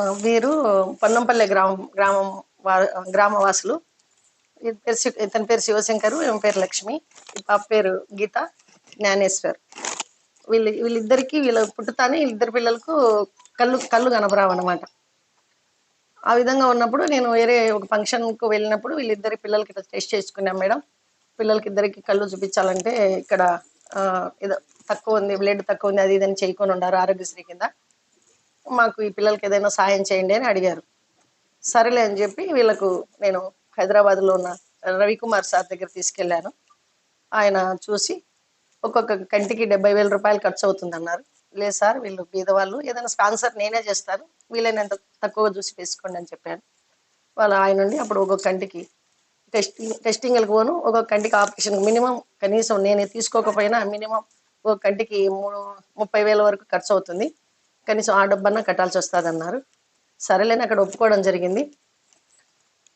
వీరు పొన్నంపల్లె గ్రామం గ్రామం వా- గ్రామవాసులు. ఇతని పేరు శి- ఇతని పేరు శివశంకరు ఈమె పేరు లక్ష్మి పాప పేరు గీత జ్ఞానేశ్వర్. వీళ్ళు వీళ్ళిద్దరికి వీళ్ళ పుట్టుతానే వీళ్ళిద్దరు పిల్లలకు కళ్ళు కళ్ళు కనబరావు అనమాట ఆ విధంగా ఉన్నప్పుడు నేను వేరే ఒక ఫంక్షన్కు వెళ్ళినప్పుడు వీళ్ళిద్దరి పిల్లలకి ఇట్లా టెస్ట్ చేసుకున్నాం మేడం. పిల్లలకి ఇద్దరికి కళ్ళు చూపించాలంటే ఇక్కడ ఏదో తక్కువ ఉంది బ్లడ్ తక్కువ ఉంది అది ఇదని చేయకుండా ఉండారు ఆరోగ్యశ్రీ కింద. మాకు ఈ పిల్లలకి ఏదైనా సాయం చేయండి అని అడిగారు. సరేలే అని చెప్పి వీళ్ళకు నేను హైదరాబాద్లో ఉన్న రవికుమార్ సార్ దగ్గర తీసుకెళ్ళాను. ఆయన చూసి ఒక్కొక్క కంటికి డెబ్బై వేల రూపాయలు ఖర్చు అవుతుంది అన్నారు లేదు సార్ వీళ్ళు బీదవాళ్ళు ఏదైనా స్పాన్సర్ నేనే చేస్తాను వీలైనంత తక్కువ చూసి వేసుకోండి అని చెప్పాను వాళ్ళ ఆయన నుండి అప్పుడు ఒక్కొక్క కంటికి టెస్టింగ్ టెస్టింగ్లకు పోను ఒక్కొక్క కంటికి ఆపరేషన్ మినిమం కనీసం నేను తీసుకోకపోయినా మినిమం ఒక కంటికి మూడు ముప్పై వేల వరకు ఖర్చు అవుతుంది. కనీసం ఆ డబ్బన్నా కట్టాల్సి వస్తుంది అన్నారు సరేలేని అక్కడ ఒప్పుకోవడం జరిగింది.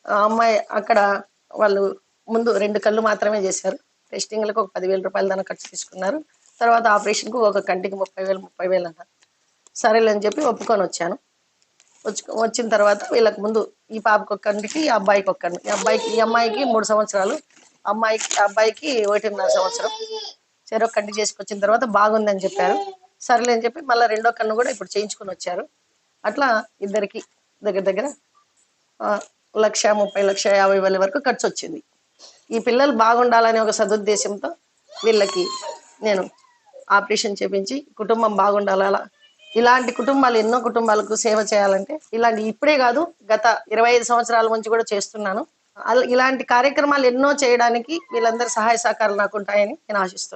ఆ అమ్మాయి అక్కడ వాళ్ళు ముందు రెండు కళ్ళు మాత్రమే చేశారు. టెస్టింగ్లకు ఒక పదివేల రూపాయల దాకా ఖర్చు తీసుకున్నారు. తర్వాత ఆపరేషన్కు ఒక కంటికి ముప్పై వేలు ముప్పై వేలు అన్నారు సరేలే అని చెప్పి ఒప్పుకొని వచ్చాను. వచ్చి వచ్చిన తర్వాత వీళ్ళకి ముందు ఈ పాపకు ఒక కంటికి ఈ అబ్బాయికి ఒక కంటి ఈ అబ్బాయికి ఈ అమ్మాయికి మూడు సంవత్సరాలు. అమ్మాయికి అబ్బాయికి ఒకటిన్నర సంవత్సరం. చెరొక కంటి చేసుకొచ్చిన తర్వాత బాగుందని చెప్పారు. సర్లే అని చెప్పి మళ్ళీ రెండో కన్ను కూడా ఇప్పుడు చేయించుకొని వచ్చారు. అట్లా ఇద్దరికి దగ్గర దగ్గర లక్ష ముప్పై లక్ష యాభై వేల వరకు ఖర్చు వచ్చింది. ఈ పిల్లలు బాగుండాలనే ఒక సదుద్దేశంతో వీళ్ళకి నేను ఆపరేషన్ చేపించి కుటుంబం బాగుండాలా? ఇలాంటి కుటుంబాలు ఎన్నో కుటుంబాలకు సేవ చేయాలంటే ఇలాంటి ఇప్పుడే కాదు గత ఇరవై ఐదు సంవత్సరాల నుంచి కూడా చేస్తున్నాను. ఇలాంటి కార్యక్రమాలు ఎన్నో చేయడానికి వీళ్ళందరి సహాయ సహకారాలు నాకు ఉంటాయని నేను ఆశిస్తున్నాను.